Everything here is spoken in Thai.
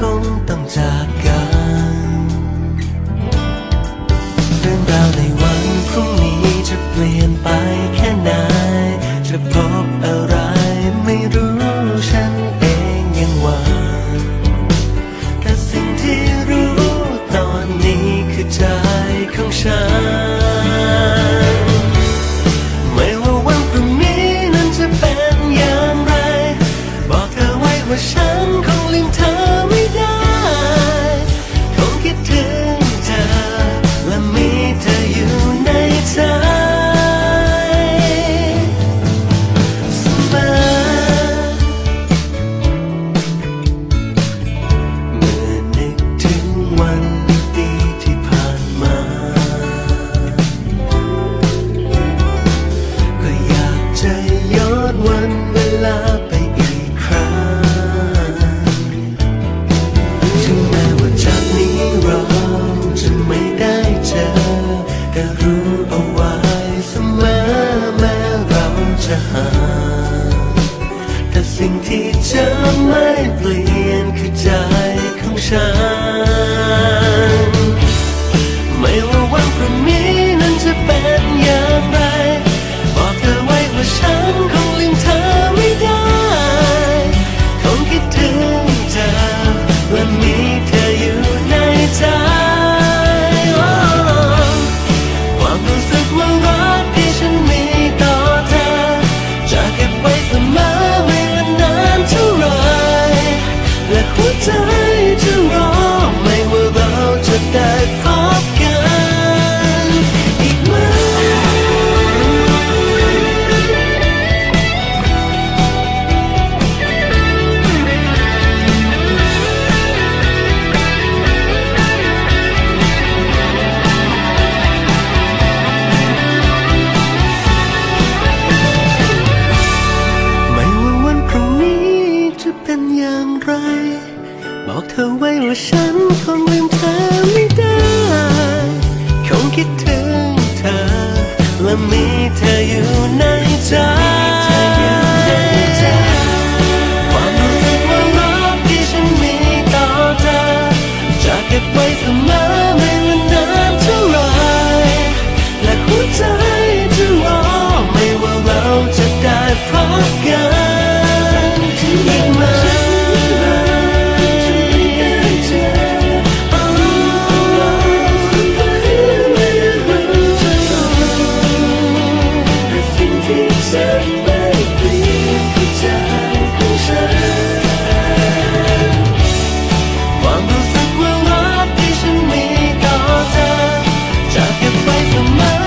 คงต้องจากกัน เรื่องราวในวันพรุ่งนี้จะเปลี่ยนไปแค่ไหน จะพบอะไรไม่รู้ฉันเองยังหวังแต่สิ่งที่รู้ตอนนี้คือใจของฉัน ไม่ว่าวันพรุ่งนี้นั้นจะเป็นอย่างไร บอกเธอไว้ว่าฉันะหา แต่สิ่งที่จะไม่เปลี่ยนคือใจ ธอไว้ว่าฉันคง 为什么？